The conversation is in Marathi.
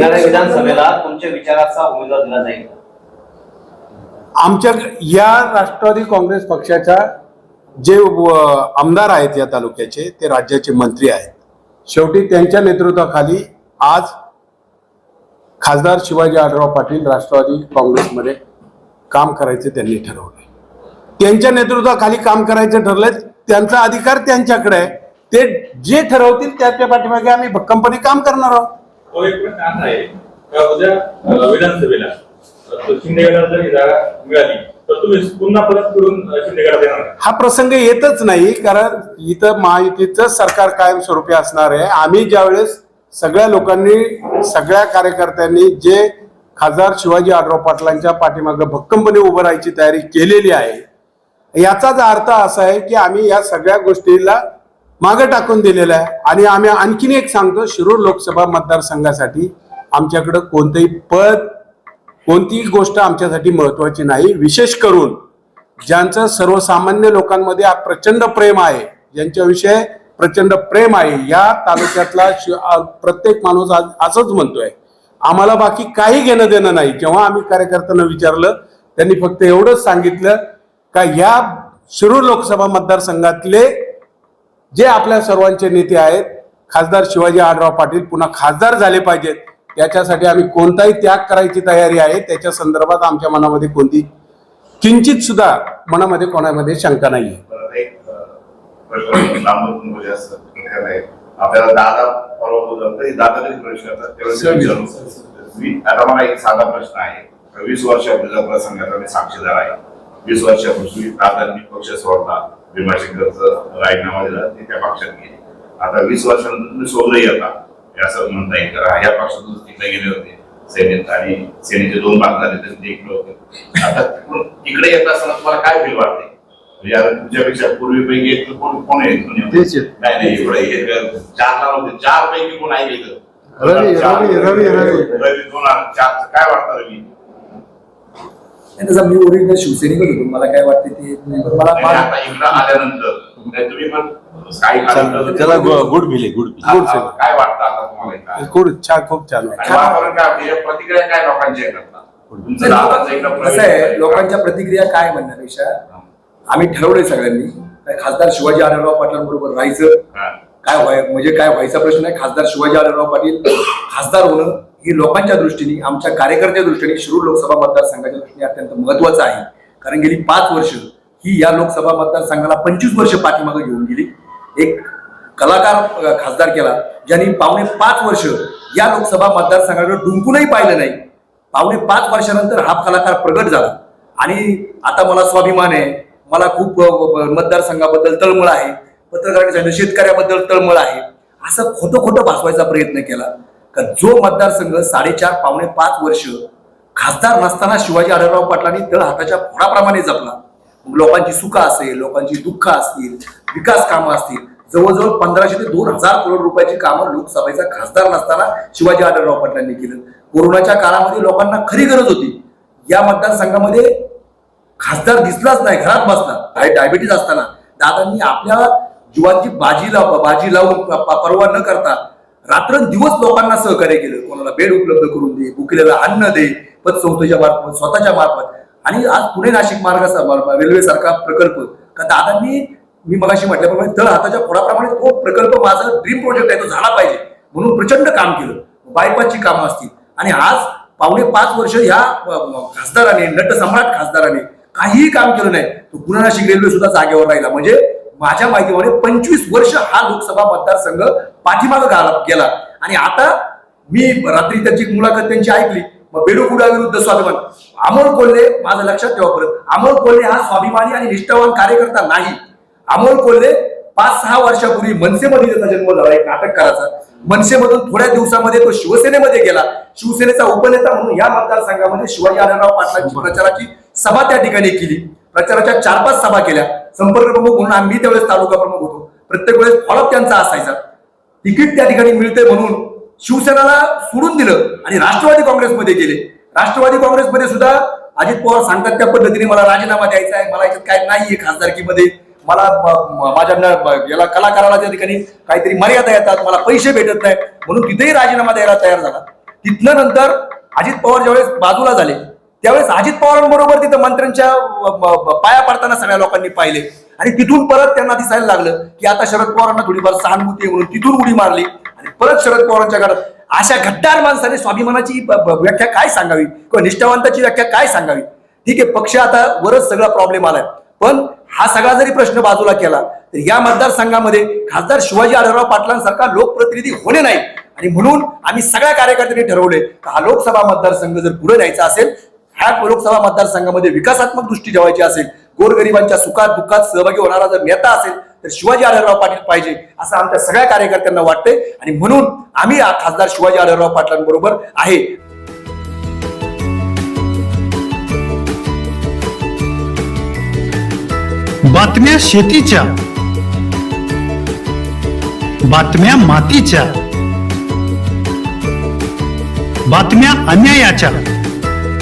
येणाऱ्या विधानसभेला तुमच्या विचाराचा उमेदवार दिला जाईल. आमच्या या राष्ट्रवादी काँग्रेस पक्षाच्या जे आमदार आहेत या तालुक्याचे ते राज्याचे मंत्री आहेत. शेवटी त्यांच्या नेतृत्वाखाली आज खासदार शिवाजी आढराव पाटील राष्ट्रवादी काँग्रेसमध्ये काम करायचे त्यांनी ठरवले. त्यांच्या नेतृत्वाखाली काम करायचं ठरलंय त्यांचा अधिकार त्यांच्याकडे आहे. ते जे ठरवतील त्याच्या पाठीमागे आम्ही भक्कमपणे काम करणार आहोत. तो एक प्रश्न असा आहे का उद्या विधानसभेला जागा मिळाली तर तुम्ही पुन्हा परत करून येणार हा प्रसंग येतच नाही कारण इथं महायुतीचं सरकार कायमस्वरूपी असणार आहे. आम्ही ज्यावेळेस सगळ्या लोकांनी सगळ्या कार्यकर्त्यांनी जे खासदार शिवाजी आढराव पाटलांच्या पाठीमागं भक्कमपणे उभं राहायची तयारी केलेली आहे याचाच अर्थ असा आहे की आम्ही या सगळ्या गोष्टीला मागं टाकून दिलेलं आहे. आणि आम्ही आणखीन एक सांगतो शिरूर लोकसभा मतदारसंघासाठी आमच्याकडं कोणतंही पद कोणतीही गोष्ट आमच्यासाठी महत्वाची नाही. विशेष करून ज्यांचं सर्वसामान्य लोकांमध्ये प्रचंड प्रेम आहे ज्यांच्याविषयी प्रचंड प्रेम आहे या तालुक्यातला प्रत्येक माणूस आज असंच म्हणतोय. आम्हाला बाकी काही घेणं देणं नाही. जेव्हा आम्ही कार्यकर्त्यांना विचारलं त्यांनी फक्त एवढंच सांगितलं का या शिरूर लोकसभा मतदारसंघातले जे आपल्या सर्वांचे नेते आहेत खासदार शिवाजी आढराव पाटील पुन्हा खासदार झाले पाहिजेत. त्याच्यासाठी आम्ही कोणताही त्याग करायची तयारी आहे. त्याच्या संदर्भात आमच्या मनामध्ये कोणती किंचित सुद्धा मनामध्ये कोणामध्ये शंका आहे. आपल्याला दादा दादा एक साधा प्रश्न आहे. वीस वर्षापूर्वीचा प्रसंगाचा मी साक्षीदार आहे. वीस वर्षापूर्वी दादांनी पक्ष सोडला. भीमाशंकरचं राजीनामा दिला ते त्या पक्षात गेले. आता वीस वर्षानंतर तुम्ही सोडलं येता हे असं म्हणता येईल. तर ह्या पक्षातून तिकडे गेले होते. सेनेत आणि सेनेचे दोन भाग झाले तर ते इकडे होते. आता तिकडून इकडे येत असताना तुम्हाला काय फील वाटते? म्हणजे आता तुमच्यापेक्षा पूर्वीपैकी एक कोण कोण आहे. नाही नाही एक चार नाव होते. चार पैकी कोण आहे रवी, रवी, रवी, रवी. दोन. चार काय वाटतं रवी? आणि तसं मी ओरिजिनल शिवसैनिकच होतो. मला काय वाटते ते? पण मला आणि आता इकडं आल्यानंतर. नाही, तुम्ही पण काही काळानंतर- त्याला गुड मिले गुड काय वाटतं आता तुम्हाला छान खूप छान वाटलं. आणि वातावरण काय आपली? प्रतिक्रिया काय लोकांची आहे तुमचं दादाचं इकडं प्रवेश कसं आहे आहे. लोकांच्या प्रतिक्रिया काय म्हणण्यापेक्षा आम्ही ठरवलंय सगळ्यांनी. काय खासदार शिवाजी आढळराव पाटलांबरोबर राहायचं. हा. काय व्हाय म्हणजे काय व्हायचा प्रश्न आहे? खासदार शिवाजी आढळराव पाटील खासदार होणं ही लोकांच्या दृष्टीने आमच्या कार्यकर्त्या दृष्टीने शिरूर लोकसभा मतदारसंघाच्या दृष्टीने अत्यंत महत्वाचं आहे. कारण गेली पाच वर्ष ही या लोकसभा मतदारसंघाला पंचवीस वर्ष पाठीमागं घेऊन गेली. एक कलाकार खासदार केला ज्यांनी पावणे पाच वर्ष या लोकसभा मतदारसंघाकडे डुंकूनही पाहिलं नाही. पावणे पाच वर्षानंतर हा कलाकार प्रगट झाला. आणि आता मला स्वाभिमान आहे. मला खूप मतदारसंघाबद्दल तळमळ आहे. पत्रकारांनी सांगितलं शेतकऱ्याबद्दल तळमळ आहे. असं खोटं खोटं भासवायचा प्रयत्न केला. का जो मतदारसंघ साडेचार पावणे पाच वर्ष खासदार नसताना शिवाजी आढळराव पाटलांनी तळ हाताच्या फोडाप्रमाणे जपला. लोकांची सुख असेल लोकांची दुःख असतील विकास कामं असतील जवळजवळ पंधराशे ते दोन हजार करोड रुपयाची कामं लोकसभेचा खासदार नसताना शिवाजी आढळराव पाटलांनी केलं. कोरोनाच्या काळामध्ये लोकांना खरी गरज होती. या मतदारसंघामध्ये खासदार दिसलाच नाही घरात बसला. काही डायबिटीज असताना. दादांनी आपल्या जीवांची बाजी लाव बाजी लावून प- पर्वा न करता रात्रंदिवस लोकांना सहकार्य केलं. कोणाला बेड उपलब्ध करून दे भुकेल्याला अन्न दे पतसंस्थेच्या मार्फत स्वतःच्या मार्फत. आणि आज पुणे नाशिक मार्गाचा रेल्वे सारखा प्रकल्प. का दादांनी मी मगाशी म्हटल्याप्रमाणे तळ हाताच्या फोडाप्रमाणे तो प्रकल्प माझा ड्रीम प्रोजेक्ट आहे तो झाला पाहिजे. म्हणून प्रचंड काम केलं. बायपासची कामं असतील. आणि आज पावणे पाच वर्ष ह्या खासदाराने नटसम्राट खासदाराने काहीही काम केलं नाही. तो पुणे नाशिक रेल्वे सुद्धा जागेवर राहिला. म्हणजे माझ्या माहितीप्रमाणे पंचवीस वर्ष हा लोकसभा मतदारसंघ पाठीमागं गेला. आणि आता मी रात्री त्यांची मुलाखत त्यांची ऐकली. मग बेडूकुडा विरुद्ध स्वाभिमान. अमोल कोल्हे माझं लक्षात ठेवा परत. अमोल कोल्हे हा स्वाभिमानी आणि निष्ठावान कार्यकर्ता नाही. अमोल कोल्हे पाच सहा वर्षापूर्वी मनसेमध्ये त्याचा जन्म झाला एक नाटककाराचा मनसेमधून थोड्या दिवसामध्ये तो शिवसेनेमध्ये गेला. शिवसेनेचा उपनेता म्हणून या मतदारसंघामध्ये शिवाजी आढळराव पाटलांची प्रचाराची सभा त्या ठिकाणी केली. प्रचाराच्या चार पाच सभा केल्या. संपर्क प्रमुख म्हणून आम्ही त्यावेळेस तालुका प्रमुख होतो. प्रत्येक वेळेस फॉलोअप त्यांचा असायचा. तिकीट त्या ठिकाणी मिळते म्हणून शिवसेनाला सोडून दिलं आणि राष्ट्रवादी काँग्रेसमध्ये गेले. राष्ट्रवादी काँग्रेसमध्ये सुद्धा अजित पवार सांगतात त्या पद्धतीने मला राजीनामा द्यायचा आहे मला याच्यात काय नाहीये खासदारकीमध्ये. मला माझ्या याला कलाकाराला त्या ठिकाणी काहीतरी मर्यादा येतात मला पैसे भेटत नाही म्हणून तिथेही राजीनामा द्यायला तयार झाला. तिथनं नंतर अजित पवार ज्यावेळेस बाजूला झाले त्यावेळेस अजित पवारांबरोबर तिथं मंत्र्यांच्या पाया पडताना सगळ्या लोकांनी पाहिले. आणि तिथून परत त्यांना दिसायला लागलं की आता शरद पवारांना थोडीफार सहानुभूती म्हणून तिथून उडी मारली. आणि परत शरद पवारांच्या घरात अशा गद्दार माणसाने स्वाभिमानाची व्याख्या काय सांगावी? किंवा निष्ठावंताची व्याख्या काय सांगावी? ठीक आहे पक्ष आता वरच सगळा प्रॉब्लेम आलाय. पण हा सगळा जरी प्रश्न बाजूला केला तर या मतदारसंघामध्ये खासदार शिवाजी आढळराव पाटलांसारखा लोकप्रतिनिधी होणे नाही. आणि म्हणून आम्ही सगळ्या कार्यकर्त्यांनी ठरवले हा लोकसभा मतदारसंघ जर पुढे न्यायचा असेल ह्या लोकसभा मतदारसंघामध्ये विकासात्मक दृष्टी ठेवायची असेल गोरगरिबांच्या सुखात दुःखात सहभागी होणारा जर नेता असेल तर शिवाजी आढळराव पाटील पाहिजे असं आमच्या सगळ्या कार्यकर्त्यांना वाटतंय. आणि म्हणून आम्ही खासदार शिवाजी आढळराव पाटलांबरोबर आहे. बातम्या शेतीच्या बातम्या मातीच्या बातम्या अन्यायाच्या.